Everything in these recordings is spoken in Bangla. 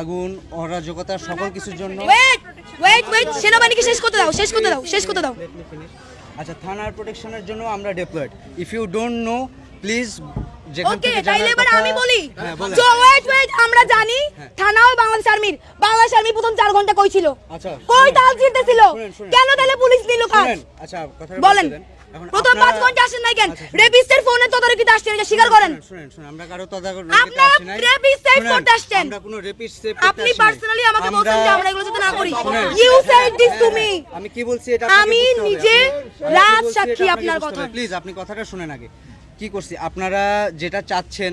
আগুন অরাজকতা সকল কিছুর জন্য ওয়েট ওয়েট ওয়েট সেনাবাহিনীকে শেষ করতে দাও শেষ করতে দাও শেষ করতে দাও. আচ্ছা থানার প্রোটেকশনের জন্য আমরা deployed if you don't know please okay তাইলে এবার আমি বলি। হ্যাঁ সো ওয়েট ওয়েট আমরা জানি থানাও বাংলাদেশ আর্মির। বাংলাদেশ আর্মি প্রথম চার ঘণ্টা কই ছিল? আচ্ছা কই। তাল শুনেন। কেন তাহলে পুলিশ নিল কাজ আচ্ছা বলেন। প্রথম পাঁচ ঘণ্টা আসেন নাই কেন? ফোনে তদারকিতে আসছেন এটা স্বীকার করেন। শুনেন, শুনেন আমরা কারও আসি নাই। rapist save করতে আসছেন। আমরা কোনো রেবিস সেভ আপনি পার্সোনালি আমাকে বলছেন যে আমরা এগুলো যাতে না করি। You said this to me আমি কি বলছি এটা আমি নিজে সাক্ষী আপনার কথা। প্লিজ আপনি কথাটা শুনেন আগে। কি করছি? আপনারা যেটা চাচ্ছেন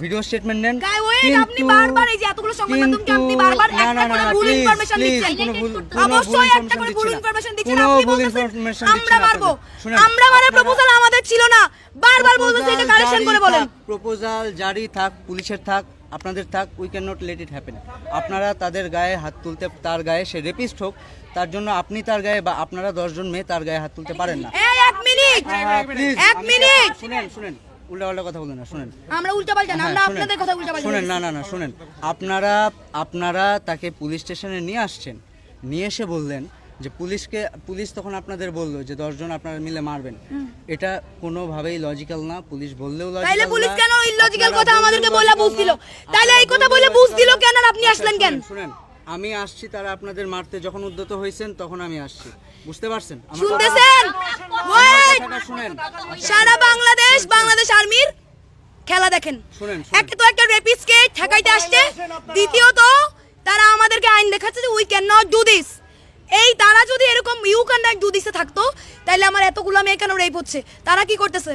ভিডিও স্টেটমেন্ট নেন। আপনি বারবার এই যে এতগুলো সংবাদ মাধ্যমকে আপনি বারবার না, একটা না, করে না, ভুল please, ইনফরমেশন দিচ্ছেন। ভুল- কোনো ভুল অবশ্যই একটা করে ভুল দিচ্ছি না। ইনফরমেশন দিচ্ছেন। আপনি ভুল বলতেছেন দিচ্ছি আমরা না মারবো। আমরা মানে আপনারা- প্রপোজাল আমাদের ছিল না। বারবার বলতেছে এটা কারেকশন করে বলেন। প্রপোজাল জারি থাক পুলিশের থাক আপনাদের থাক we can not let it happen আপনারা তাদের গায়ে হাত তুলতে তার গায়ে সে রেপিস্ট হোক তার জন্য আপনি তার গায়ে বা আপনারা দশজন মেয়ে তার গায়ে হাত তুলতে পারেন না। এক মিনিট এক মিনিট। শুনেন শুনেন। উল্টা পাল্টা কথা বলবেন না শুনেন। আমরা উল্টা না হ্যাঁ, আমরা শুনেন। আপনাদের কথা উল্টা শুনেন না না না শুনেন। আপনারা আপনারা তাকে পুলিশ স্টেশনে নিয়ে আসছেন। নিয়ে এসে বললেন যে পুলিশকে পুলিশ তখন আপনাদের বলল যে দশজন আপনারা মিলে মারবেন। এটা কোনোভাবেই লজিক্যাল না। পুলিশ বললেও লজিক্যাল তাইলে পুলিশ কেন ইলজিক্যাল কথা আমাদেরকে বলে বুঝ দিল? তাইলে এই কথা বলে বুঝ দিল কেন আর আপনি আসলেন কেন? শুনেন আমি আসছি তারা আপনাদের মারতে যখন উদ্যত হয়েছেন তখন আমি আসছি। বুঝতে পারছেন? শুনতেছেন? সারা বাংলাদেশ বাংলাদেশ আর্মির খেলা দেখেন। একে তো একটা রেপিসকে ঠেকাইতে আসছে। দ্বিতীয়ত তারা আমাদেরকে আইন দেখাচ্ছে যে we can not do this এই তারা যদি এরকম ইউ ক্যান নট ডু দিসে থাকতো তাহলে আমার এতগুলো মেয়ে কেন রেপ হচ্ছে? তারা কি করতেছে?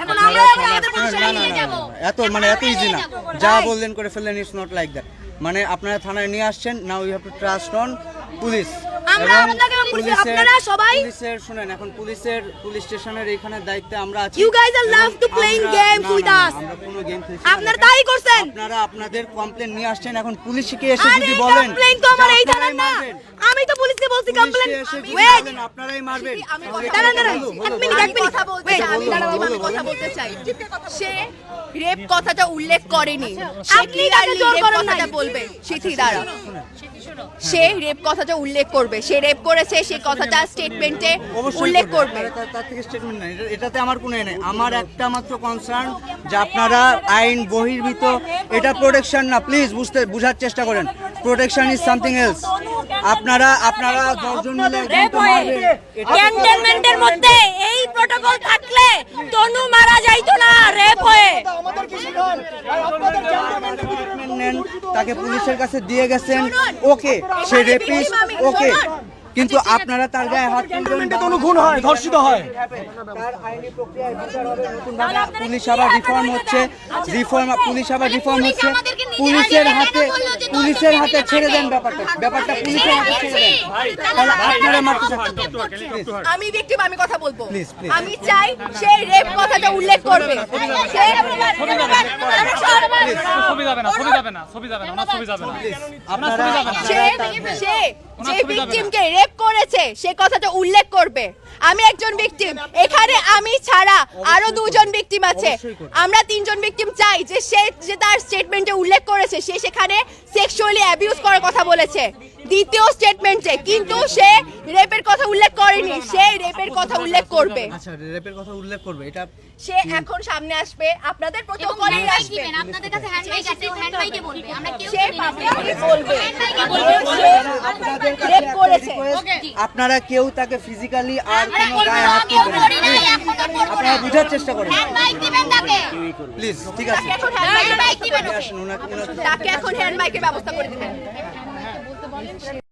এখন আমরা থানায়- আমাদের নিয়ে যাব। এত মানে এত ইজি না। যা বললেন করে ফেললেন ইটস নট লাইক দ্যাট মানে আপনারা থানায় নিয়ে আসছেন now you have to trust on police আমরা বলছি, আপনারা সবাই- পুলিশের শুনেন এখন পুলিশের পুলিশ স্টেশনের এখানে দায়িত্বে আমরা আছি। You guys are এবং love to playing আমরা- games না, with না, না, us. আমরা কোনো গেম খেলছি আপনারা তাই করছেন। আপনারা আপনাদের কমপ্লেন নিয়ে আসছেন এখন পুলিশকে এসে যদি বলেন তো আমার এই না। এসে যদি ওয়েট আপনারাই মারবেন। দাঁড়ান দাঁড়ান। এক মিনিট এক মিনিট। চাই, আমি দাঁড়াও, আমি কথা বলতে চাই। সে রেপ কথাটা উল্লেখ করেনি। আপনি তাকে জোর করেন। কথাটা বলবে। সিথি দাঁড়া সে রেপ কথাটা উল্লেখ করবে সে রেপ করেছে সে কথাটা স্টেটমেন্টে উল্লেখ করবে। তার- থেকে স্টেটমেন্ট নাই। এটাতে আমার কোনো এ নেই। আমার একটা মাত্র কনসার্ন যে আপনারা আইন বহির্ভূত এটা প্রোটেকশন না। প্লিজ বুঝতে বুঝার চেষ্টা করেন। প্রোটেকশন ইজ সামথিং এলস আপনারা আপনারা দশজন মিলে ক্যান্টনমেন্টের মধ্যে এই প্রোটোকল থাকলে তনু মারা যাইতো না রেপ হয়ে। তাকে পুলিশের কাছে দিয়ে গেছেন। ওকে সে রেপিস ওকে কিন্তু আপনারা তার গায়ে হাত তুলবেন gentleman-টা কোনো খুন হয়, ধর্ষিত হয়। তার আইনি প্রক্রিয়ায় বিচার হবে নতুনভাবে পুলিশ আবার রিফর্ম হচ্ছে রিফর্ম পুলিশ আবার রিফর্ম হচ্ছে। পুলিশের হাতে পুলিশের হাতে ছেড়ে দেন ব্যাপারটা। ব্যাপারটা পুলিশের হাতে ছেড়ে দেন। তাহলে আপনারা মারতে চাচ্ছেন আমি ভিকটিম আমি কথা বলব. আমি চাই সে রেপ কথাটা উল্লেখ করবে। সে ছবি যাবে না ছবি যাবে না। ছবি যাবে না ছবি যাবে না আপনারা সে আপনারা সে যে ভিকটিমকে রেপ করেছে সে কথাটা উল্লেখ করবে। আমি একজন ভিকটিম এখানে আমি ছাড়া আরও দুজন ভিকটিম আছে। আমরা তিনজন ভিকটিম চাই যে সে যে তার স্টেটমেন্টে উল্লেখ করেছে সে সেখানে সেক্সুয়ালি অ্যাবিউজ করার কথা বলেছে। দ্বিতীয় স্টেটমেন্টে কিন্তু সে রেপের কথা উল্লেখ করেনি। সে রেপের কথা উল্লেখ করবে। আচ্ছা রেপের কথা উল্লেখ করবে। এটা সে এখন সামনে আসবে। আপনাদের প্রোটোকলে আসবে। আপনাদের কাছে হ্যান্ড মাইক আছে। হ্যান্ড মাইকে বলবে। আমরা কেউ সে পাবলিকলি বলবে। হ্যান্ড মাইকে বলবে করেছে। আপনারা কেউ তাকে ফিজিক্যালি আর কোনো গায়ে হাত দিবেন তুলবেন এখন আপনারা বুঝার চেষ্টা করেন। হ্যান্ড মাইক দিবেন তাকে। প্লিজ ঠিক আছে। তাকে এখন হ্যান্ড মাইকের ব্যবস্থা করে দিবেন।